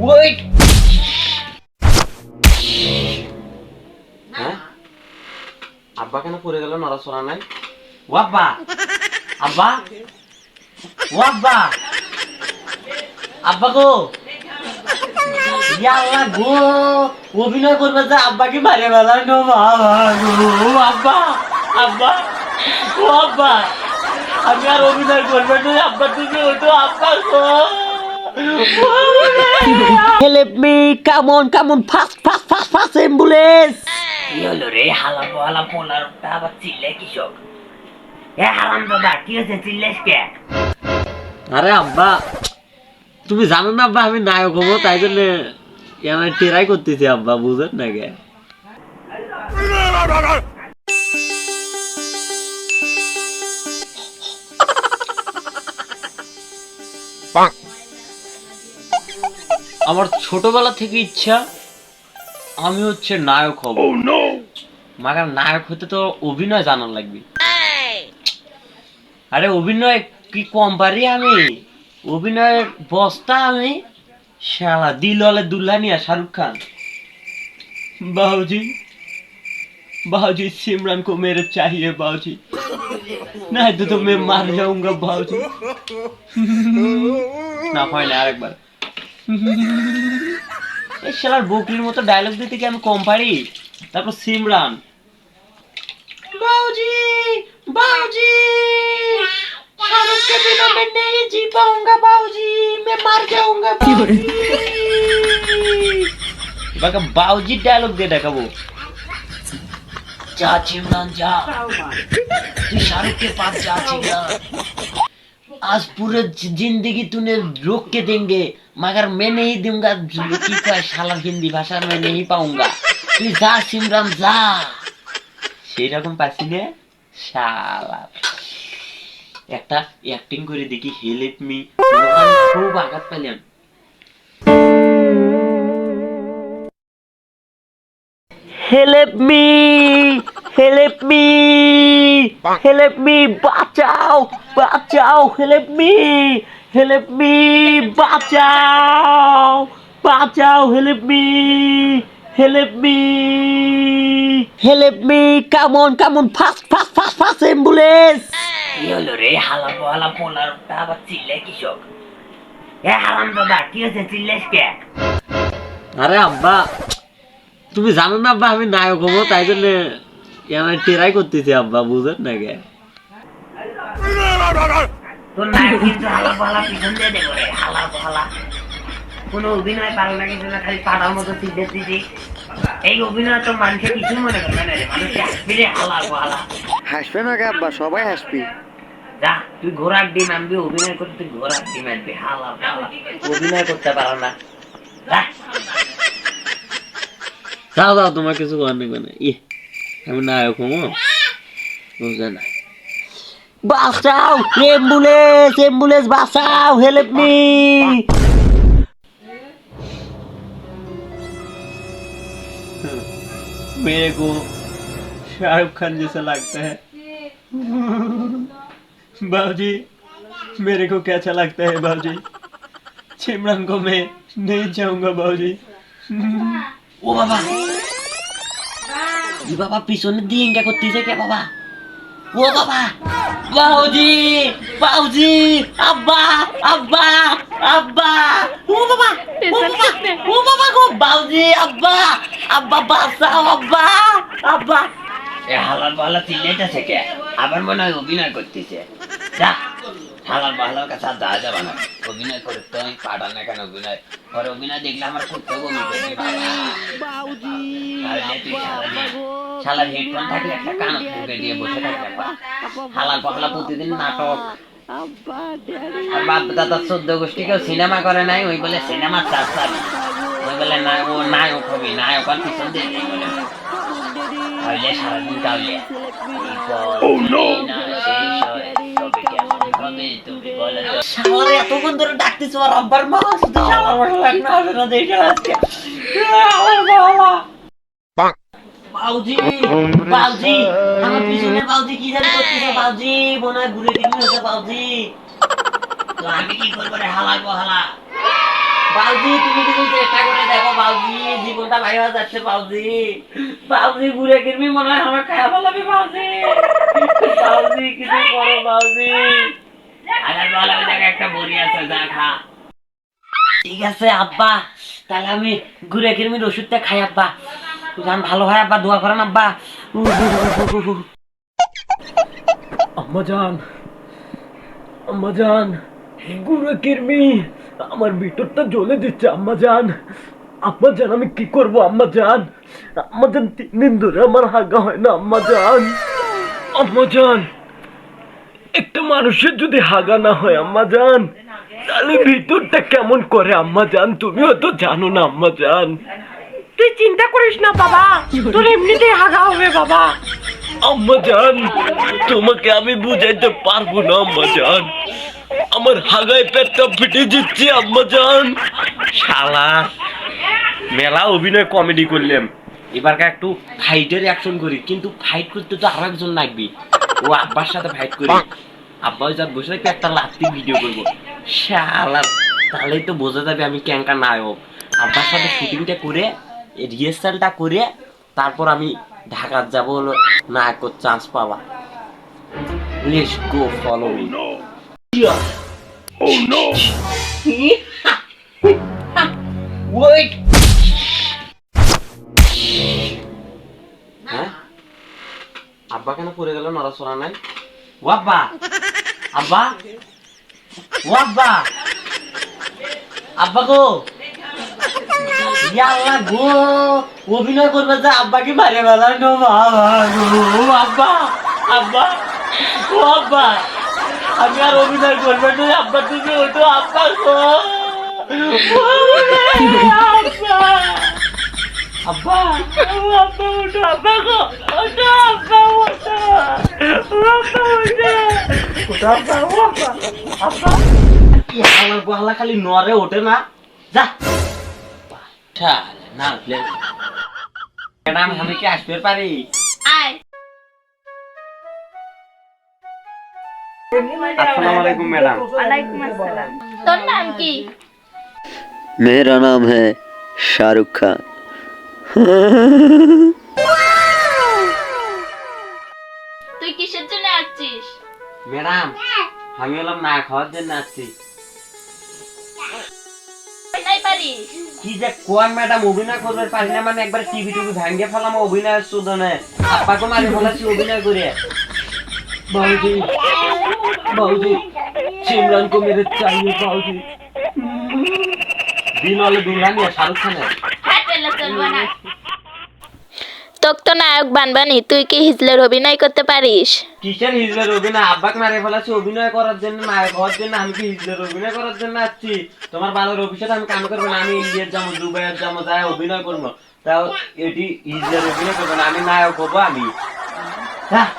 Wait হ্যাঁ আব্বা কেন পড়ে গেল? নড়াচড়া নাই? ও আব্বা! আব্বা! ও আব্বা! আব্বা গো! আল্লাহ গো! অভিনয় করবে যে আব্বাকে মারে বেলায় নো বাবা গো ও আব্বা আব্বা! ও আব্বা! আমি আর অভিনয় করবে না আব্বা তুমি ওঠো Help me, come on, come on, fast, fast, fast, fast, কি হলো রে হালা পোহালা পোলার আবার চিল্লে কিসব এ হারাম দাদা কি হয়েছে চিল্লেস কে? আরে আব্বা তুমি জানো না আব্বা আমি নায়ক হব তাই জন্য আমি ট্রাই করতেছি আব্বা বুঝেন না কে? আমার ছোটবেলা থেকে ইচ্ছা আমি হচ্ছে নায়ক হব মাগার নায়ক হতে তো অভিনয় জানার লাগবে আরে অভিনয় কি কম পারি আমি অভিনয়ের বস্তা আমি শালা দিল হলে দুল্হানিয়া শাহরুখ খান बाबूजी बाबूजी सिमरन को मेरे चाहिए बाबूजी नहीं तो, तो मैं मार जाऊंगा बाबूजी না হয় না আরেকবার এই শালার বকরির মতো ডায়লগ দিতে কি আমি কম পারি তারপর সিমরান বাউজি বাউজি শাহরুখ কে বিনা মে নেই জি পাউঙ্গা বাউজি মে মার জাউঙ্গা বাউজি। এবার বাউজি ডায়লগ দিয়ে দেখাবো। যা চিমরান যা। তুই শাহরুখ কে পাশ যা চিমরান आज पूरे जि- जिंदगी तूने रोक के देंगे मगर मैं नहीं दूंगा की का শালার হিন্দি ভাষা मैं नहीं पाऊंगा তুই যা সিমরান যা সেই রকম পাচ্ছি না শালা একটা অ্যাক্টিং করে দেখি হেল্প মি খুব আঘাত পেলাম help me help me help me বাঁচাও বাঁচাও হেল্প মি হেল্প মি বাঁচাও বাঁচাও help me help me help me come on come on fast fast fast fast ambulance কি হলো রে হালা পোহালা পোলার আবার চিল্লে কিসব এ হারাম দাদা কি হয়েছে চিল্লেস কে? আরে আব্বা তুমি জানো না আব্বা আমি নায়ক হব তাই জন্য আমি ট্রাই করতেছি আব্বা বুঝেন না কে তোর নায়ক কিন্তু হালা পোহালা পিছন দিয়ে দেবো রে হালা পোহালা কোনো অভিনয় পারো না কিন্তু না খালি পাড়ার মতো চিল্লে দিদি এই অভিনয় তো মানুষে কিছু মনে করবে না রে মানুষে হাসবি রে হালা পোহালা হাসবে না কে আব্বা? সবাই হাসবি। যা তুই ঘোড়ার ডিম আনবি অভিনয় করতে তুই ঘোড়ার ডিম আনবি হালা অভিনয় করতে পারো না। যা। যাও যাও তোমার কিছু করার নেই মানে ইয়ে আমি নায়ক হবো বুঝে না বাঁচাও অ্যাম্বুলেন্স অ্যাম্বুলেন্স বাঁচাও হেল্প মি मेरे को शाहरुख खान जैसा लगता है बाबूजी मेरे को कैसा लगता है बाबूजी सिमरन को मैं नहीं चाहूंगा बाबूजी ও বাবা। ই বাবা পিছনের দিয়ে ইঙ্গা করতেছে কে বাবা? ও বাবা বাউজি বাউজি আব্বা আব্বা আব্বা। ও বাবা ও বাবা ও বাবা গো বাউজি আব্বা আব্বা বাসা আব্বা আব্বা। এ হালাল পাহালা চিল্লাইতেছে কে আবার মনে হয় অভিনয় করতেছে। যা কাছে আর যাওয়া যাবে না। অভিনয় করে তো আমি না কেন অভিনয়? ওর অভিনয় দেখলে আমার করতে বমি করবি শালা- শালার হেডফোন থাকলে একটা কান দিয়ে বসে থাকলে হালাল পাহালা প্রতিদিন নাটক। আর বাপ দাদা চোদ্দ গোষ্ঠী কেউ সিনেমা করে নাই ওই বলে সিনেমা চার চার। ওই বলে না ও নায়ক হবি নায়ক আর পিছন দিয়ে এই বলে তাহলে সারাদিন তাহলে এতক্ষণ ধরে ডাকতেছো, আর আব্বার মা শুধু শালার মশা লাগনা হবে না দেখে আজকে। বাউজি বাউজি, আমার পিছনে বাউজি, কি জানি করতেছে বাউজি, মনে হয় ঘুরে দিবি হয়েছে বাউজি। আমি কি করব রে হালাই বহালা বাউজি তুমি কিন্তু চেষ্টা করে দেখো বাউজি জীবনটা ভাই হয়ে যাচ্ছে বাউজি বাউজি ঘুরে কিনবি মনে হয় আমার খায়া বলাবি বাউজি বাউজি কিছু করো বাউজি বল আমি একটা বড়ি আছে ঠিক আছে, আব্বা। তাহলে আমি ঘুরে কিরমির ওষুধটা খাই, আব্বা। গান ভালো হয়, আব্বা, দোয়া করেন, আব্বা। আম্মা জান আম্মা জান গুঁড়ো কিরমি। আমার ভিতরটা জ্বলে দিচ্ছে আম্মা জান। আম্মা জান আমি কি করব আম্মা জান? আম্মা জান তিন দিন ধরে আমার হাগা হয় না আম্মা জান। আম্মা জান একটা মানুষের যদি হাগা না হয় আম্মা জান তাহলে ভিতরটা কেমন করে আম্মা জান? তুমিও তো জানো না আম্মা জান। তুই চিন্তা করিস না বাবা। তোর এমনিতেই হাগা হবে বাবা। আম্মা জান তোমাকে আমি বুঝাইতে পারব না আম্মা জান। আমার হাগায় পেটটা ফেটে যাচ্ছে আম্মা জান। শালা মেলা অভিনয় কমেডি করলাম। এবারকার একটু ফাইটের অ্যাকশন করি কিন্তু ফাইট করতে তো আরও একজন লাগবে। ও আব্বার সাথে ফাইট করি। আব্বা যার বসে থাকবে একটা লাত্তি ভিডিও করব। শালা তাহলেই তো বোঝা যাবে আমি ক্যাঙ্কা নায়ক। আব্বার সাথে শুটিংটা করে রিহার্সালটা করে তারপর আমি ঢাকার যাব হলো নায়কের চান্স পাওয়া। Let's go follow me Oh no! Wait! হ্যাঁ? আব্বা কেন পড়ে গেল? নড়াচড়া নাই? ওয়াব্বা আব্বা। ওয়াব্বা আব্বা। গো। ইয়াল্লা গো। অভিনয় করবে যে আব্বাকে মারে বেলায় নো বাবা গো ও আব্বা আব্বা। ও আব্বা। আমি আর অভিনয় করবে না আব্বা তুমি ওঠো আব্বা গো ও, আব্বা আব্বা ও আব্বা ওঠো আব্বা গো ওঠো আব্বা ওঠো আব্বা ওঠো ওঠো আব্বা আব্বা আব্বা। কি খালি নরে ওঠে না। যা। না উঠলে ম্যাডাম আমি কি আসতে পারি? আয়। আসসালামু আলাইকুম ম্যাডাম ওয়ালাইকুম আসসালাম তোর নাম কি मेरा नाम है शाहरुख खान তুই কিসের জন্য আসছিস ম্যাডাম আমি হলাম না খাওয়ার জন্য আসছি নাই পারিস কি যে কোন ম্যাডাম অভিনয় করবে পারি না মানে একবার টিভি টিভি ভাঙ্গে ফেলাম অভিনয়ের সুদনে আপাকে মারি ফেলাচ্ছি অভিনয় করে বাউজি বাউজি সিমরান को मेरे चाहिए बाबूजी দিন হলে দুলহানি আর শাহরুখ খানের হাত পেলে চলবো না তোকে তো নায়ক বানবানি তুই কি হিজলের অভিনয় করতে পারিস কিসের হিজলের অভিনয় আব্বাকে মারে ফেলাচ্ছি অভিনয় করার জন্য নায়ক হওয়ার জন্য আমি কি হিজলের অভিনয় করার জন্য আসছি তোমার বাবার অফিসে আমি কাম করবো না আমি ইন্ডিয়ার যাবো দুবাইয়ের যাবো যাই অভিনয় করবো তাও এটি হিজলের অভিনয় করবো না আমি নায়ক হবো আমি হ্যাঁ